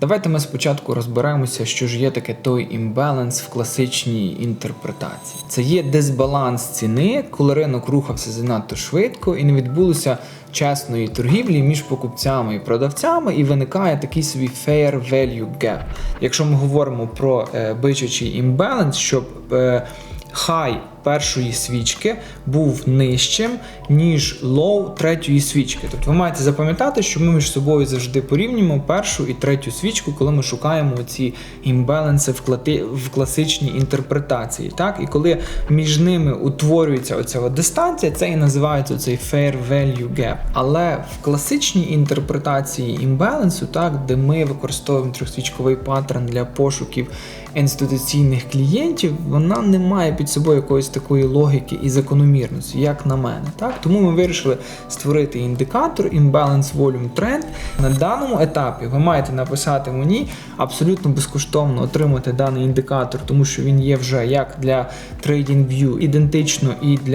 Давайте ми спочатку розберемося, що ж є таке той імбаланс в класичній інтерпретації. Це є дисбаланс ціни, коли ринок рухався занадто швидко і не відбулося чесної торгівлі між покупцями і продавцями, і виникає такий собі fair value gap. Якщо ми говоримо про е, бичачий імбаланс, щоб е, хай першої свічки був нижчим, ніж лоу третьої свічки. Тобто ви маєте запам'ятати, що ми між собою завжди порівнюємо першу і третю свічку, коли ми шукаємо ці імбаланси в, клати... в класичній інтерпретації. Так? І коли між ними утворюється оця дистанція, це і називається цей fair value gap. Але в класичній інтерпретації імбалансу, так, де ми використовуємо трьохсвічковий паттерн для пошуків інституційних клієнтів, вона не має під собою якоїсь такої логіки і закономірності, як на мене. Так? Тому ми вирішили створити індикатор Imbalance Volume Trend. На даному етапі ви маєте написати мені абсолютно безкоштовно отримати даний індикатор, тому що він є вже як для TradingView ідентично і для